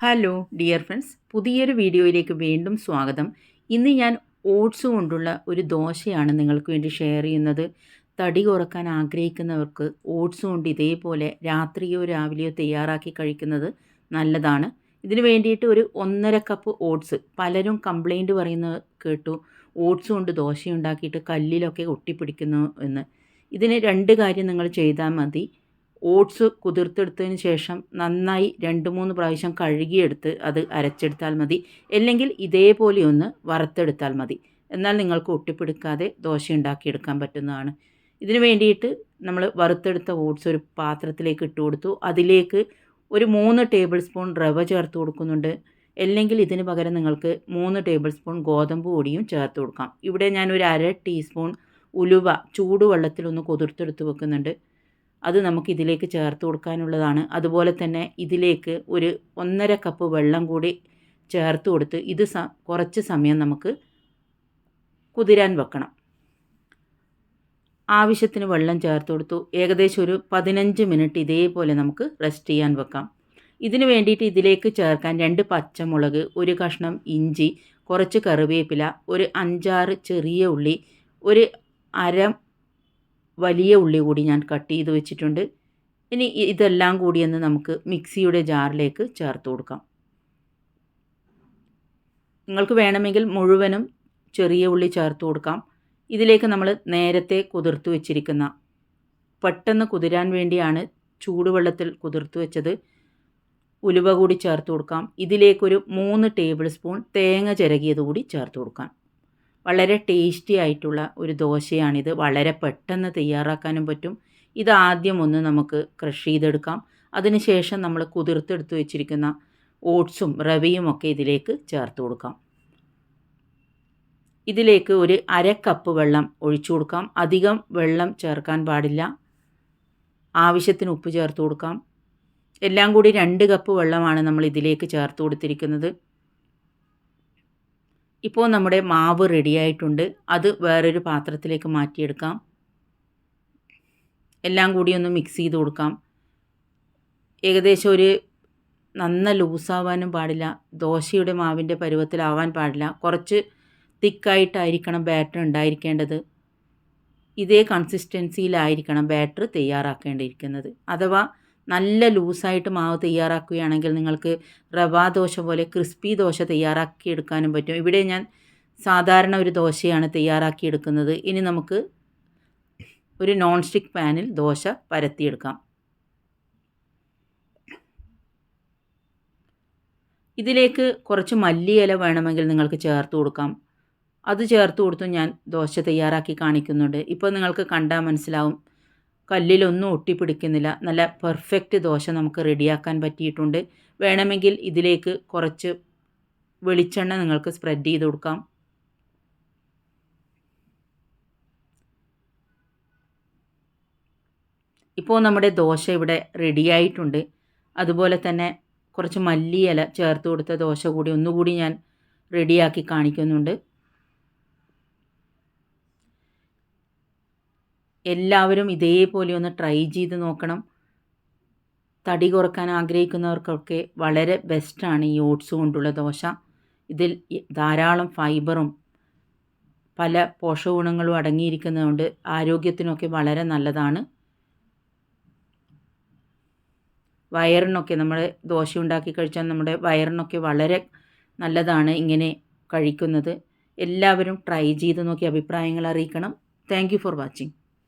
Hello dear friends പുതിയൊരു വീഡിയോയിലേക്ക് വീണ്ടും സ്വാഗതം. ഇന്ന് ഞാൻ ഓട്സ് കൊണ്ടുള്ള ഒരു ദോശയാണ് നിങ്ങൾക്ക് വേണ്ടി ഷെയർ ചെയ്യുന്നത്. തടി കുറയ്ക്കാൻ ആഗ്രഹിക്കുന്നവർക്ക് ഓട്സ് കൊണ്ട് ഇതേപോലെ രാത്രിയോ രാവിലെയോ തയ്യാറാക്കി കഴിക്കുന്നത് നല്ലതാണ്. ഇതിന് വേണ്ടിയിട്ട് ഒരു ഒന്നര കപ്പ് ഓട്സ് പലരും കംപ്ലൈന്റ് പറയുന്നത് കേട്ടു. ഓട്സ് കൊണ്ട് ദോശ ഉണ്ടാക്കിയിട്ട് കല്ലിലൊക്കെ ഒട്ടിപ്പിടിക്കുന്നു എന്ന്. ഇതിന് രണ്ട് കാര്യം നിങ്ങൾ ചെയ്താൽ മതി. ഓട്സ് കുതിർത്തെടുത്തതിന് ശേഷം നന്നായി രണ്ട് മൂന്ന് പ്രാവശ്യം കഴുകിയെടുത്ത് അത് അരച്ചെടുത്താൽ മതി. അല്ലെങ്കിൽ ഇതേപോലെ ഒന്ന് വറുത്തെടുത്താൽ മതി. എന്നാൽ നിങ്ങൾക്ക് ഒട്ടിപ്പിടിക്കാതെ ദോശ ഉണ്ടാക്കിയെടുക്കാൻ പറ്റുന്നതാണ്. ഇതിന് വേണ്ടിയിട്ട് നമ്മൾ വറുത്തെടുത്ത ഓട്സ് ഒരു പാത്രത്തിലേക്ക് ഇട്ട് കൊടുത്തു. അതിലേക്ക് ഒരു മൂന്ന് ടേബിൾ സ്പൂൺ റവ ചേർത്ത് കൊടുക്കുന്നുണ്ട്. അല്ലെങ്കിൽ ഇതിന് പകരം നിങ്ങൾക്ക് മൂന്ന് ടേബിൾ സ്പൂൺ ഗോതമ്പ് പൊടിയും ചേർത്ത് കൊടുക്കാം. ഇവിടെ ഞാൻ ഒരു അര ടീസ്പൂൺ ഉലുവ ചൂടുവെള്ളത്തിലൊന്ന് കുതിർത്തെടുത്ത് വെക്കുന്നുണ്ട്. അത് നമുക്ക് ഇതിലേക്ക് ചേർത്ത് കൊടുക്കാനുള്ളതാണ്. അതുപോലെ തന്നെ ഇതിലേക്ക് ഒരു ഒന്നര കപ്പ് വെള്ളം കൂടി ചേർത്ത് കൊടുത്ത് ഇത് സ കുറച്ച് സമയം നമുക്ക് കുതിരാൻ വെക്കണം. ആവശ്യത്തിന് വെള്ളം ചേർത്ത് കൊടുത്തു. ഏകദേശം ഒരു പതിനഞ്ച് മിനിറ്റ് ഇതേപോലെ നമുക്ക് റെസ്റ്റ് ചെയ്യാൻ വെക്കാം. ഇതിന് വേണ്ടിയിട്ട് ഇതിലേക്ക് ചേർക്കാൻ രണ്ട് പച്ചമുളക് ഒരു കഷ്ണം ഇഞ്ചി കുറച്ച് കറിവേപ്പില ഒരു അഞ്ചാറ് ചെറിയ ഉള്ളി ഒരു അര വലിയ ഉള്ളി കൂടി ഞാൻ കട്ട് ചെയ്ത് വെച്ചിട്ടുണ്ട്. ഇനി ഇതെല്ലാം കൂടി ഒന്ന് നമുക്ക് മിക്സിയുടെ ജാറിലേക്ക് ചേർത്ത് കൊടുക്കാം. നിങ്ങൾക്ക് വേണമെങ്കിൽ മുഴുവനും ചെറിയ ഉള്ളി ചേർത്ത് കൊടുക്കാം. ഇതിലേക്ക് നമ്മൾ നേരത്തെ കുതിർത്ത് വെച്ചിരിക്കുന്ന പെട്ടെന്ന് കുതിരാൻ വേണ്ടിയാണ് ചൂടുവെള്ളത്തിൽ കുതിർത്ത് വെച്ചത്. ഉലുവ കൂടി ചേർത്ത് കൊടുക്കാം. ഇതിലേക്കൊരു മൂന്ന് ടേബിൾ സ്പൂൺ തേങ്ങ ചിരകിയത് കൂടി ചേർത്ത് കൊടുക്കാം. വളരെ ടേസ്റ്റി ആയിട്ടുള്ള ഒരു ദോശയാണിത്. വളരെ പെട്ടെന്ന് തയ്യാറാക്കാനും പറ്റും. ഇത് ആദ്യം ഒന്ന് നമുക്ക് ക്രഷ് ചെയ്തെടുക്കാം. അതിനുശേഷം നമ്മൾ കുതിർത്തെടുത്ത് വെച്ചിരിക്കുന്ന ഓട്സും റവയും ഒക്കെ ഇതിലേക്ക് ചേർത്ത് കൊടുക്കാം. ഇതിലേക്ക് ഒരു അര കപ്പ് വെള്ളം ഒഴിച്ചു കൊടുക്കാം. അധികം വെള്ളം ചേർക്കാൻ പാടില്ല. ആവശ്യത്തിന് ഉപ്പ് ചേർത്ത് കൊടുക്കാം. എല്ലാം കൂടി രണ്ട് കപ്പ് വെള്ളമാണ് നമ്മൾ ഇതിലേക്ക് ചേർത്ത് കൊടുത്തിരിക്കുന്നത്. ഇപ്പോൾ നമ്മുടെ മാവ് റെഡിയായിട്ടുണ്ട് അത് വേറൊരു പാത്രത്തിലേക്ക് മാറ്റിയെടുക്കാം. എല്ലാം കൂടി ഒന്ന് മിക്സ് ചെയ്ത് കൊടുക്കാം. ഏകദേശം ഒരു നന്ന ലൂസാവാനും പാടില്ല. ദോശയുടെ മാവിന്റെ പരുവത്തിലാവാൻ പാടില്ല. കുറച്ച് തിക്കായിട്ടായിരിക്കണം ബാറ്റർ ഉണ്ടായിരിക്കേണ്ടത്. ഇതേ കൺസിസ്റ്റൻസിയിലായിരിക്കണം ബാറ്റർ തയ്യാറാക്കേണ്ടിയിരിക്കുന്നത്. അഥവാ നല്ല ലൂസായിട്ട് മാവ് തയ്യാറാക്കുകയാണെങ്കിൽ നിങ്ങൾക്ക് റവാ ദോശ പോലെ ക്രിസ്പി ദോശ തയ്യാറാക്കി എടുക്കാനും പറ്റും. ഇവിടെ ഞാൻ സാധാരണ ഒരു ദോശയാണ് തയ്യാറാക്കി എടുക്കുന്നത് ഇനി നമുക്ക് ഒരു നോൺ സ്റ്റിക്ക് പാനിൽ ദോശ പരത്തിയെടുക്കാം. ഇതിലേക്ക് കുറച്ച് മല്ലിയില വേണമെങ്കിൽ നിങ്ങൾക്ക് ചേർത്ത് കൊടുക്കാം. അത് ചേർത്ത് കൊടുത്തും ഞാൻ ദോശ തയ്യാറാക്കി കാണിക്കുന്നുണ്ട്. ഇപ്പോൾ നിങ്ങൾക്ക് കണ്ടാൽ മനസ്സിലാവും. കല്ലിലൊന്നും ഒട്ടിപ്പിടിക്കുന്നില്ല. നല്ല പെർഫെക്റ്റ് ദോശ നമുക്ക് റെഡിയാക്കാൻ പറ്റിയിട്ടുണ്ട്. വേണമെങ്കിൽ ഇതിലേക്ക് കുറച്ച് വെളിച്ചെണ്ണ നിങ്ങൾക്ക് സ്പ്രെഡ് ചെയ്ത് കൊടുക്കാം. ഇപ്പോൾ നമ്മുടെ ദോശ ഇവിടെ റെഡിയായിട്ടുണ്ട് അതുപോലെ തന്നെ കുറച്ച് മല്ലിയില ചേർത്ത് കൊടുത്ത ദോശ കൂടി ഒന്നുകൂടി ഞാൻ റെഡിയാക്കി കാണിക്കുന്നുണ്ട്. എല്ലാവരും ഇതേപോലെ ഒന്ന് ട്രൈ ചെയ്ത് നോക്കണം. തടി കുറയ്ക്കാൻ ആഗ്രഹിക്കുന്നവർക്കൊക്കെ വളരെ ബെസ്റ്റാണ് ഈ ഓട്സ് കൊണ്ടുള്ള ദോശ. ഇതിൽ ധാരാളം ഫൈബറും പല പോഷകഗുണങ്ങളും അടങ്ങിയിരിക്കുന്നതുകൊണ്ട് ആരോഗ്യത്തിനൊക്കെ വളരെ നല്ലതാണ്. വയറിനൊക്കെ നമ്മൾ ദോശ ഉണ്ടാക്കി കഴിച്ചാൽ നമ്മുടെ വയറിനൊക്കെ വളരെ നല്ലതാണ് ഇങ്ങനെ കഴിക്കുന്നത്. എല്ലാവരും ട്രൈ ചെയ്ത് നോക്കി അഭിപ്രായങ്ങൾ അറിയിക്കണം. Thank for watching